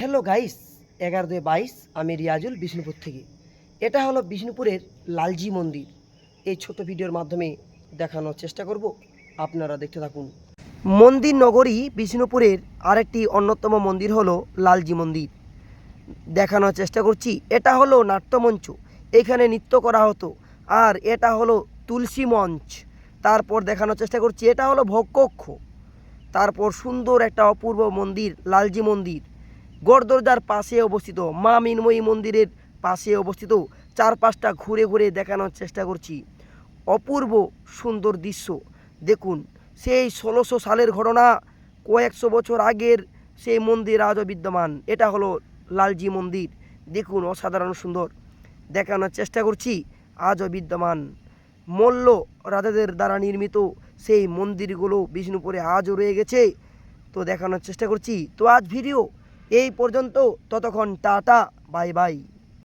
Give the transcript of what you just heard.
Hello guys, এগারো দুই বাইশ, আমি রিয়াজুল বিষ্ণুপুর থেকে। এটা হলো বিষ্ণুপুরের লালজি মন্দির। এই ছোট ভিডিওর মাধ্যমে দেখানোর চেষ্টা করব, আপনারা দেখতে থাকুন। মন্দির নগরী বিষ্ণুপুরের আরেকটি অন্যতম মন্দির হলো লালজি মন্দির। দেখানোর চেষ্টা করছি, এটা হলো নাট্যমঞ্চ। এখানে নৃত্য করা হতো, আর এটা হলো তুলসী মঞ্চ। তারপর দেখানোর চেষ্টা করছি, এটা হলো ভোগকক্ষ। তারপর সুন্দর একটা অপূর্ব মন্দির, লালজি মন্দির। গড়দরজার পাশে অবস্থিত মা মিনময়ী মন্দিরের পাশে অবস্থিত চারপাশটা ঘুরে ঘুরে দেখানোর চেষ্টা করছি। অপূর্ব সুন্দর দৃশ্য। দেখুন, সেই ষোলোশো সালের ঘটনা কয়েকশো বছর আগের সেই মন্দির আজও বিদ্যমান। এটা হলো লালজি মন্দির। দেখুন, অসাধারণ সুন্দর। দেখানোর চেষ্টা করছি, আজও বিদ্যমান। মল্ল রাজাদের দ্বারা নির্মিত সেই মন্দিরগুলো বিষ্ণুপুরে আজও রয়ে গেছে। তো দেখানোর চেষ্টা করছি। তো আজ ভিডিও এই পর্যন্ত ততক্ষণ টাটা বাই বাই।